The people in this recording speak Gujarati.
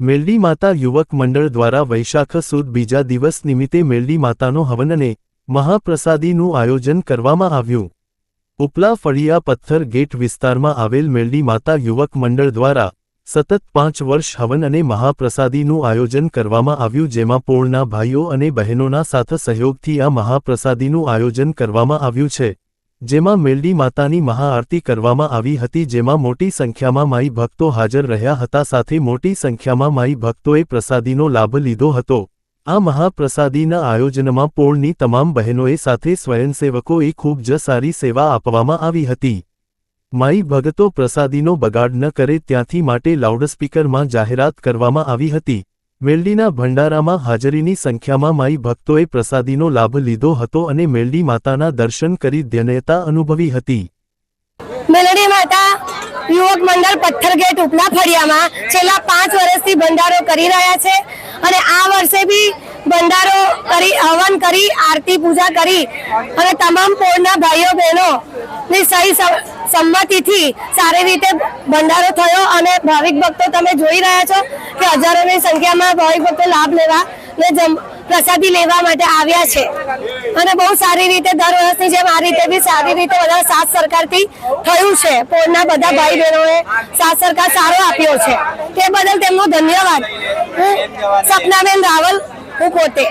મેલડી માતા યુવક મંડળ દ્વારા વૈશાખ સુદ બીજા દિવસ નિમિત્તે મેલડી માતાનો હવન અને મહાપ્રસાદીનું આયોજન કરવામાં આવ્યું. ઉપલા ફળિયા પથ્થર ગેટ વિસ્તારમાં આવેલ મેલડી માતા યુવક મંડળ દ્વારા સતત પાંચ વર્ષ હવન અને મહાપ્રસાદીનું આયોજન કરવામાં આવ્યું, જેમાં પોળના ભાઈઓ અને બહેનોના સાથ સહયોગથી આ મહાપ્રસાદીનું આયોજન કરવામાં આવ્યું છે. જેમાં મેલડી માતાની મહાઆરતી કરવામાં આવી હતી, જેમાં મોટી સંખ્યામાં માઈ ભક્તો હાજર રહ્યા હતા. સાથે મોટી સંખ્યામાં માઈ ભક્તોએ પ્રસાદીનો લાભ લીધો હતો. આ મહાપ્રસાદીના આયોજનમાં પોળની તમામ બહેનોએ સાથે સ્વયંસેવકોએ ખૂબ જ સારી સેવા આપવામાં આવી હતી. માઈ ભગતો પ્રસાદીનો બગાડ ન કરે, ત્યાંથી માટે લાઉડસ્પીકરમાં જાહેરાત કરવામાં આવી હતી. મેલડીના ભંડારામાં હાજરીની સંખ્યામાં માઈ ભક્તોએ પ્રસાદીનો લાભ લીધો હતો અને મેલડી માતાના દર્શન કરી ધન્યતા અનુભવી હતી. મેલડી માતા, યુવક મંડળ પથ્થરગેટ ઉપલા ફળિયામાં છેલ્લા પાંચ વર્ષથી ભંડારો કરી રહ્યા છે અને આ વર્ષે બી ભંડારો કરી, હવન કરી, આરતી પૂજા કરી અને તમામ પોળના ભાઈઓ ની સહી સમ- સંમતિથી સારી રીતે ભંડારો થયો અને ભાવિક ભક્તો તમે જોઈ રહ્યા છો કે હજારોની સંખ્યામાં ભાવિક ભક્તો લાભ લેવા ને પ્રસાદી લેવા માટે આવ્યા છે. અને બહુ સારી રીતે દર વર્ષની જેમ આ રીતે બી સારી રીતે બધા સાથ સરકારથી થયું છે. પોળના બધા ભાઈ બહેનોએ સાથ સરકાર સારો આપ્યો છે. તે બદલ તેમનો ધન્યવાદ. હું સપનાબેન રાવલ, હું પોતે.